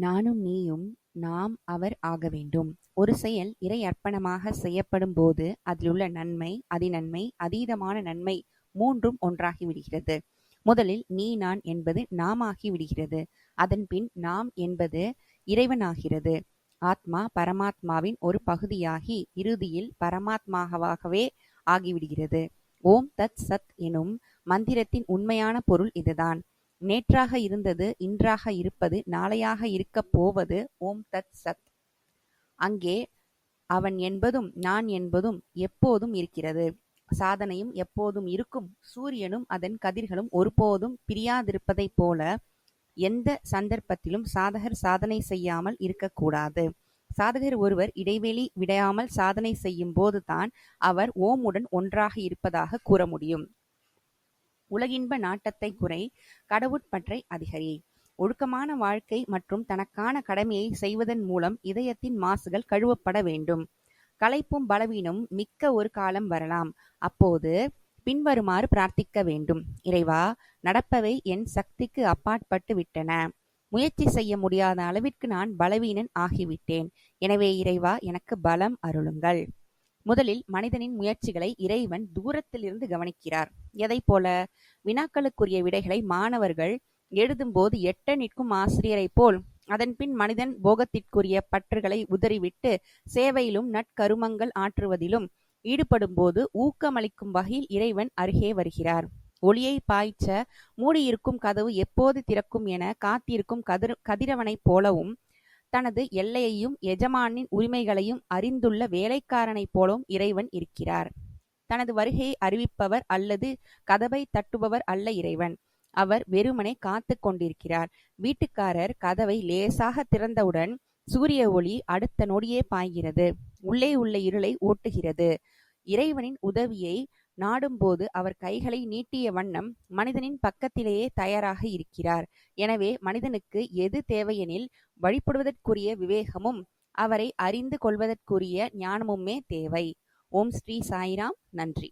நானும் நீயும் நாம் அவர் ஆக வேண்டும். ஒரு செயல் இறை அர்ப்பணமாக செய்யப்படும்போது அதிலுள்ள நன்மை, அதிநன்மை, அதீதமான நன்மை மூன்றும் ஒன்றாகி விடுகிறது. முதலில் நீ நான் என்பது நாமாகி விடுகிறது. அதன்பின் நாம் என்பது இறைவனாகிறது. ஆத்மா பரமாத்மாவின் ஒரு பகுதியாகி இறுதியில் பரமாத்மாவாகவே ஆகிவிடுகிறது. ஓம் தத் சத் எனும் மந்திரத்தின் உண்மையான பொருள் இதுதான். நேற்றாக இருந்தது இன்றாக இருப்பது நாளையாக இருக்கப் போவது ஓம் தத் சத். அங்கே அவன் என்பதும் நான் என்பதும் எப்போதும் இருக்கிறது. சாதனையும் எப்போதும் இருக்கும். சூரியனும் அதன் கதிர்களும் ஒருபோதும் பிரியாதிருப்பதைப் போல எந்த சந்தர்ப்பத்திலும் சாதகர் சாதனை செய்யாமல் இருக்கக்கூடாது. சாதகர் ஒருவர் இடைவெளி விடையாமல் சாதனை செய்யும் போதுதான் அவர் ஓமுடன் ஒன்றாக இருப்பதாக கூற முடியும். உலகின்ப நாட்டத்தை குறை, கடவுட்பற்றை அதிகரி. ஒழுக்கமான வாழ்க்கை மற்றும் தனக்கான கடமையை செய்வதன் மூலம் இதயத்தின் மாசுகள் கழுவப்பட வேண்டும். களைப்பும் பலவீனம் மிக்க ஒரு காலம் வரலாம். அப்போது பின்வருமாறு பிரார்த்திக்க வேண்டும். இறைவா, நடப்பவை என் சக்திக்கு அப்பாற்பட்டு விட்டன. முயற்சி செய்ய முடியாத அளவிற்கு நான் பலவீனன் ஆகிவிட்டேன். எனவே இறைவா எனக்கு பலம் அருளுங்கள். முதலில் மனிதனின் முயற்சிகளை இறைவன் தூரத்திலிருந்து கவனிக்கிறார். எதை போல? வினாக்களுக்குரிய விடைகளை மாணவர்கள் எழுதும்போது எட்ட நிற்கும் ஆசிரியரைப் போல் அதன்பின் மனிதன் போகத்திற்குரிய பற்றுகளை உதறிவிட்டு சேவையிலும் நற்கருமங்கள் ஆற்றுவதிலும் ஈடுபடும்போது ஊக்கமளிக்கும் வகையில் இறைவன் அருகே வருகிறார். ஒளியை பாய்ச்ச மூடியிருக்கும் கதவு எப்போது திறக்கும் என காத்திருக்கும் கதிர் கதிரவனைப் போலவும் தனது எல்லையையும் எஜமானின் உரிமைகளையும் அறிந்துள்ள வேலைக்காரனைப் போலவும் இறைவன் இருக்கிறார். தனது வருகையை அறிவிப்பவர் அல்லது கதவை தட்டுபவர் அல்ல இறைவன். அவர் வெறுமனே காத்து கொண்டிருக்கிறார். வீட்டுக்காரர் கதவை லேசாக திறந்தவுடன் சூரிய ஒளி அடுத்த நொடியே பாய்கிறது. உள்ளே உள்ள இருளை ஓட்டுகிறது. இறைவனின் உதவியை நாடும்போது அவர் கைகளை நீட்டிய வண்ணம் மனிதனின் பக்கத்திலேயே தயாராக இருக்கிறார். எனவே மனிதனுக்கு எது தேவையெனில் வழிபடுவதற்குரிய விவேகமும் அவரை அறிந்து கொள்வதற்குரிய ஞானமுமே தேவை. ஓம் ஸ்ரீ சாய்ராம் நன்றி.